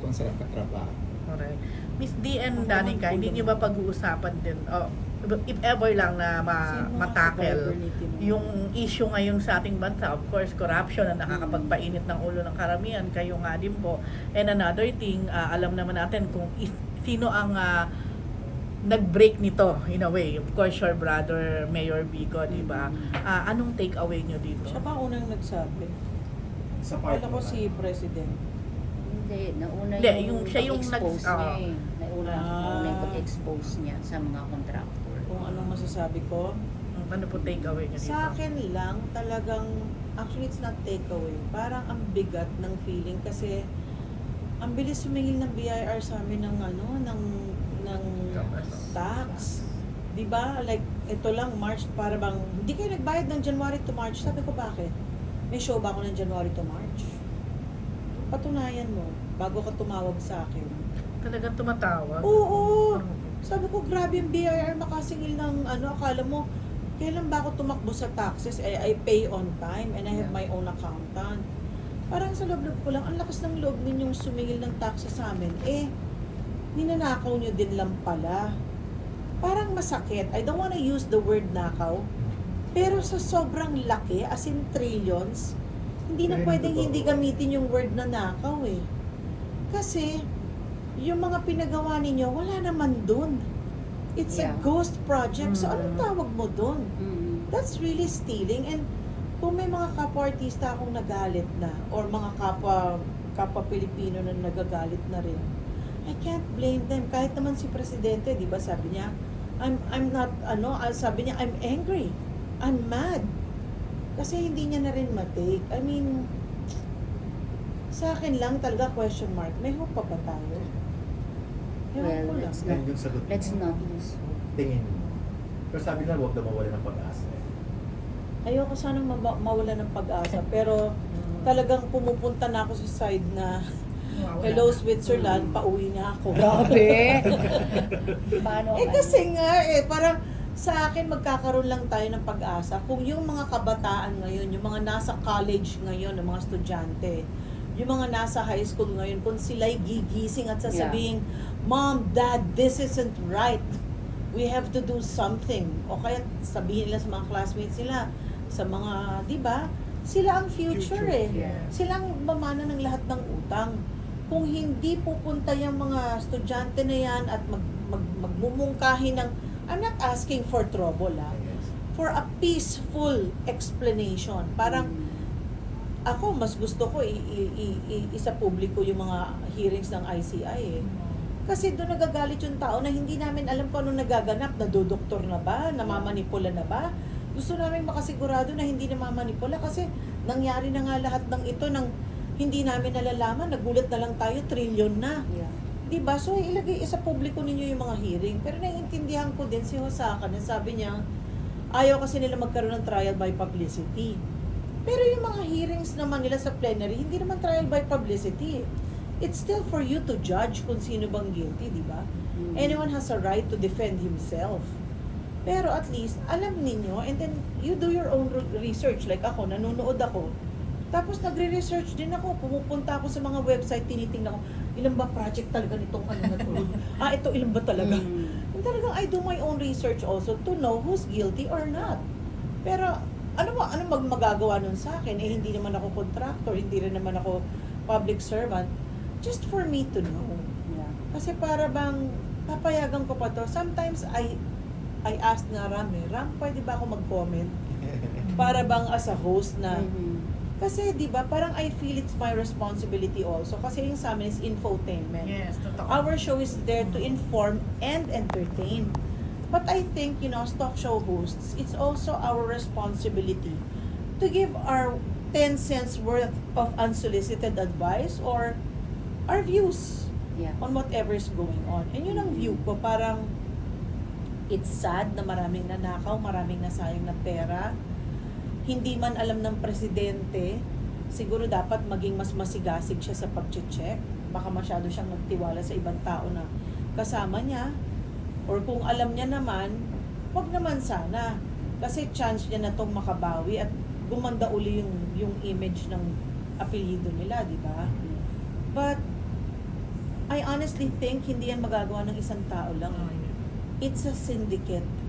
sponsor ang katrabaho. Correct. Miss D and Danica, hindi niyo ba pag-uusapan din, oh, if ever lang na ma Tino? yung issue ngayon sa ating bansa, of course, corruption na nakakapagpainit ng ulo ng karamihan, kayo nga din po. And another thing, ah, alam naman natin kung is, sino ang ah, nag-break nito in a way. Of course, your brother, Mayor Bico, di ba? Ah, anong take away nyo dito? Siya pa ang unang nagsabi. Sa part ko si President. Hindi, nauna Hindi, yung, yung siya yung pag-expose nag- ah. niya eh. Nauna, Ah. nauna yung pag-expose niya sa mga contractor. Kung anong masasabi ko. Ano po take away nyo dito? Sa akin lang, talagang, actually it's not takeaway. Parang ang bigat ng feeling kasi ang bilis sumingil ng BIR sa amin ng ano, ng, ng tax. Di ba? Like, ito lang, March, para bang, hindi kayo nagbayad ng January to March. Sabi ko, bakit? May show ba ako ng January to March? Patunayan mo, bago ka tumawag sa akin. Talagang tumatawag? Oo! Sabi ko, grabe yung BIR makasingil ng ano, akala mo, kailan ba ako tumakbo sa taxes? Eh, I pay on time and I have my own accountant. Parang sa loob-loob ko lang, ang lakas ng loob ninyong sumingil ng taxes sa amin. Eh, ninanakaw nyo din lang pala. Parang masakit. I don't wanna use the word nakaw. Pero sa sobrang laki, as in trillions, hindi na pwedeng hindi gamitin yung word na nakaw eh. Kasi, yung mga pinagawa ninyo, wala naman dun. It's a Yeah. ghost project. So, anong Mm. tawag mo dun? Mm. That's really stealing. And kung may mga kapwa-artista akong nagalit na, or mga kapwa, kapwa Pilipino na nagagalit na rin, I can't blame them. Kahit naman si Presidente, di ba, sabi niya, I'm, I'm not, ano, ah, sabi niya, I'm angry. I'm mad. Kasi hindi niya na rin matake. I mean, sa akin lang talaga question mark, may hope pa ba tayo? Ewan Well, ko lang. let's Yan yung sagot Let's mo. not lose hope. Tingin mo. Pero sabi nila, huwag na mawala ng pag-asa. Ayoko sanang ma- mawala ng pag-asa, pero talagang pumupunta na ako sa side na Hello Switzerland, pauwi na ako. Grabe! Paano eh ka? kasi nga eh, parang sa akin magkakaroon lang tayo ng pag-asa kung yung mga kabataan ngayon, yung mga nasa college ngayon, yung mga estudyante, yung mga nasa high school ngayon, kung sila'y gigising at sasabihin, Mom, Dad, this isn't right. We have to do something. O kaya sabihin nila sa mga classmates nila, sa mga, di ba? Sila ang future, Future, eh. yeah. Sila ang mamana ng lahat ng utang. Kung hindi pupunta yung mga estudyante na yan at mag, mag, magmumungkahi ng, I'm not asking for trouble, ah, for a peaceful explanation. Parang, ako, mas gusto ko i, i, i, i- isa publiko yung mga hearings ng ICI eh. Kasi doon nagagalit yung tao na hindi namin alam kung anong nagaganap, nadodoktor na ba, namamanipula na ba. Gusto namin makasigurado na hindi namamanipula kasi nangyari na nga lahat ng ito ng hindi namin nalalaman, nagulat na lang tayo, trillion na. Yeah. 'Di ba? So ilagay isa publiko ninyo yung mga hearing. Pero naiintindihan ko din si Hosaka na sabi niya, ayaw kasi nila magkaroon ng trial by publicity. Pero yung mga hearings naman nila sa plenary, hindi naman trial by publicity. It's still for you to judge kung sino bang guilty, di ba? Mm. Anyone has a right to defend himself. Pero at least, alam ninyo, and then you do your own re- research. Like ako, nanonood ako. Tapos nagre-research din ako. Pumupunta ako sa mga website, tinitingnan ko, ilan ba project talaga nitong ano na to? ah, ito ilan ba talaga? Mm. Talagang I do my own research also to know who's guilty or not. Pero ano ba ano mag magagawa nun sa akin? Eh hindi naman ako contractor, hindi rin naman ako public servant. Just for me to know. Yeah. Kasi para bang papayagan ko pa to. Sometimes I I ask nga Ram eh, Ram, pwede ba ako mag-comment? Para bang as a host na, Mhm. Kasi di ba parang I feel it's my responsibility also. Kasi yung sa amin is infotainment. Yes, totoo. Our show is there to inform and entertain. But I think, you know, as talk show hosts, it's also our responsibility to give our 10 cents worth of unsolicited advice or our views Yeah. on whatever is going on. And yun ang view ko, parang it's sad na maraming nanakaw, maraming nasayang na pera. Hindi man alam ng presidente, siguro dapat maging mas masigasig siya sa pag-check. Baka masyado siyang nagtiwala sa ibang tao na kasama niya. Or kung alam niya naman, wag naman sana. Kasi chance niya na tong makabawi at gumanda uli yung, yung image ng apelyido nila, di ba? But I honestly think hindi yan magagawa ng isang tao lang. Oh, It's a syndicate.